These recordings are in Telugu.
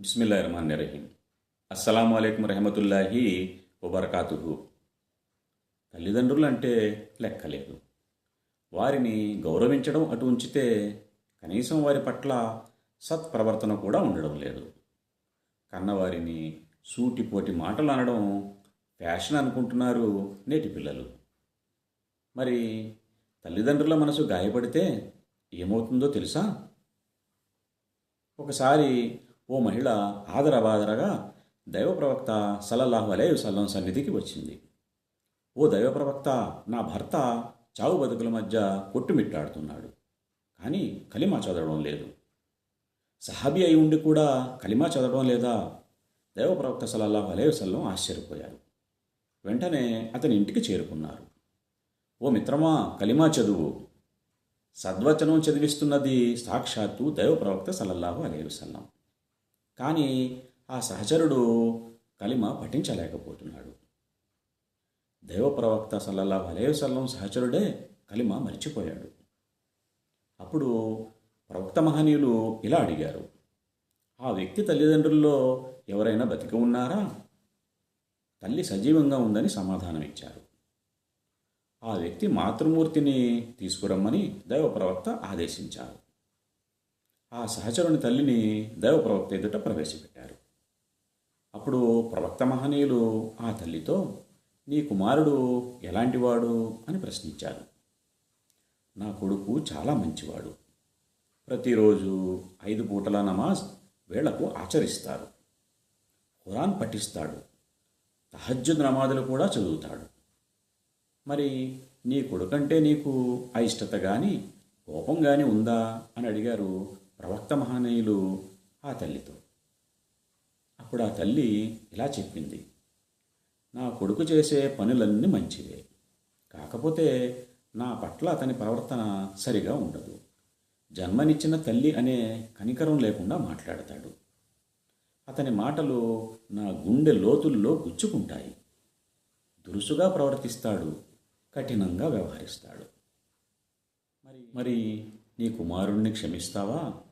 బిస్మిల్లా రహమాన్ రహీం అస్సలం అయికం రహమతుల్లాహి వబర్కాతుహు. తల్లిదండ్రులు అంటే లెక్కలేదు. వారిని గౌరవించడం అటు ఉంచితే కనీసం వారి పట్ల సత్ప్రవర్తన కూడా ఉండడం లేదు. కన్నవారిని సూటిపోటి మాటలు అనడం ఫ్యాషన్ అనుకుంటున్నారు నేటి పిల్లలు. మరి తల్లిదండ్రుల మనసు గాయపడితే ఏమవుతుందో తెలుసా? ఒకసారి ఓ మహిళ ఆదరబాదరగా దైవ ప్రవక్త సల్లల్లాహు అలై సల్లం సన్నిధికి వచ్చింది. ఓ దైవ ప్రవక్త నా భర్త చావు బతుకుల మధ్య కొట్టుమిట్టాడుతున్నాడు. కానీ కలిమా చదవడం లేదు. సహాబీ అయి ఉండి కూడా కలిమా చదవడం లేదా? దైవ ప్రవక్త సల్లల్లాహు అలై వసల్లం ఆశ్చర్యపోయారు. వెంటనే అతని ఇంటికి చేరుకున్నారు. ఓ మిత్రమా కలిమా చదువు. సద్వచనం చదివిస్తున్నది సాక్షాత్తు దైవ ప్రవక్త సల్లల్లాహు సల్లం వసల్లం. కానీ ఆ సహచరుడు కలిమ పఠించలేకపోతున్నాడు. దైవ ప్రవక్త సల్లల్లాహు సహచరుడే కలిమ మర్చిపోయాడు. అప్పుడు ప్రవక్త మహనీయులు ఇలా అడిగారు ఆ వ్యక్తి తల్లిదండ్రుల్లో ఎవరైనా బతికి ఉన్నారా? తల్లి సజీవంగా ఉందని సమాధానం ఇచ్చారు. ఆ వ్యక్తి మాతృమూర్తిని తీసుకురమ్మని దైవ ప్రవక్త ఆదేశించారు. ఆ సహచరుని తల్లిని దైవప్రవక్త ఎదుట ప్రవేశపెట్టారు. అప్పుడు ప్రవక్త మహనీయులు ఆ తల్లితో నీ కుమారుడు ఎలాంటివాడు? అని ప్రశ్నించారు. నా కొడుకు చాలా మంచివాడు. ప్రతిరోజు ఐదు పూటల నమాజ్ వేళకు ఆచరిస్తారు. ఖురాన్ పఠిస్తాడు. తహజ్జుద్ నమాజులు కూడా చదువుతాడు. మరి నీ కొడుకంటే నీకు అయిష్టత కానీ కోపం కానీ ఉందా? అని అడిగారు ప్రవక్త మహనీయులు ఆ తల్లితో. అప్పుడు ఆ తల్లి ఇలా చెప్పింది నా కొడుకు చేసే పనులన్నీ మంచివే కాకపోతే నా పట్ల అతని ప్రవర్తన సరిగా ఉండదు. జన్మనిచ్చిన తల్లి అనే కనికరం లేకుండా మాట్లాడతాడు. అతని మాటలు నా గుండె లోతుల్లో గుచ్చుకుంటాయి. దురుసుగా ప్రవర్తిస్తాడు కఠినంగా వ్యవహరిస్తాడు. మరి మరి నీ కుమారుణ్ణి క్షమిస్తావా?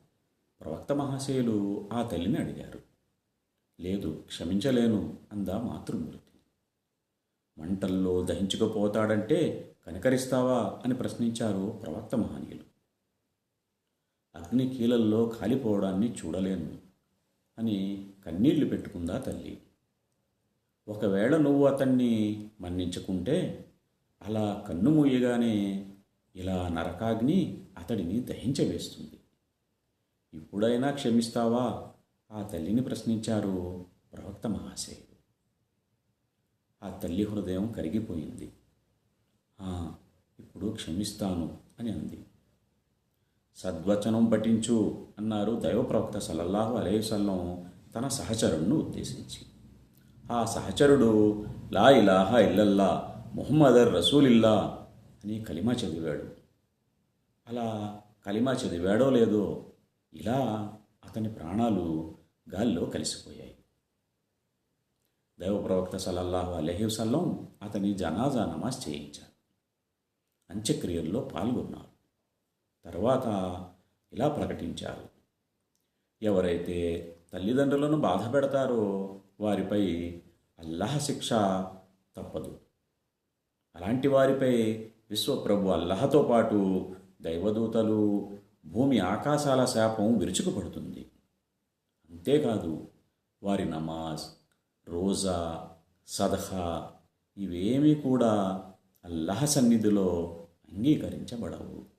ప్రవక్త మహాశయులు ఆ తల్లిని అడిగారు. లేదు క్షమించలేను అందా మాతృమూర్తి. మంటల్లో దహించుకుపోతాడంటే కనికరిస్తావా అని ప్రశ్నించారు ప్రవక్త మహనీయులు. అగ్ని కీలల్లో కాలిపోవడాన్ని చూడలేను అని కన్నీళ్ళు పెట్టుకుందా తల్లి. ఒకవేళ నువ్వు అతన్ని మన్నించుకుంటే అలా కన్ను మూయగానే ఇలా నరకాగ్ని అతడిని దహించవేస్తుంది. ఇప్పుడైనా క్షమిస్తావా? ఆ తల్లిని ప్రశ్నించారు ప్రవక్త మహాశయుడు. ఆ తల్లి హృదయం కరిగిపోయింది. ఇప్పుడు క్షమిస్తాను అని అంది. సద్వచనం పఠించు అన్నారు దైవ ప్రవక్త సల్లల్లాహు అలైవసల్లం తన సహచరుణ్ణి ఉద్దేశించి. ఆ సహచరుడు లా ఇలాహా ఇల్లల్లా ముహమ్మదర్ రసూలిల్లా అని కలిమా చదివాడు. అలా కలిమా చదివాడో లేదో ఇలా అతని ప్రాణాలు గాల్లో కలిసిపోయాయి. దైవ ప్రవక్త సల్లల్లాహు అలహి వసల్లం అతని జనాజా నమాజ్ చేయించారు. అంత్యక్రియల్లో పాల్గొన్నారు. తర్వాత ఇలా ప్రకటించారు. ఎవరైతే తల్లిదండ్రులను బాధ పెడతారో వారిపై అల్లాహ శిక్ష తప్పదు. అలాంటి వారిపై విశ్వప్రభు అల్లహతో పాటు దైవదూతలు భూమి ఆకాశాల శాపం విరుచుకుపడుతుంది. అంతేకాదు వారి నమాజ్ రోజా సదహా ఇవేమీ కూడా అల్లహ సన్నిధిలో అంగీకరించబడవు.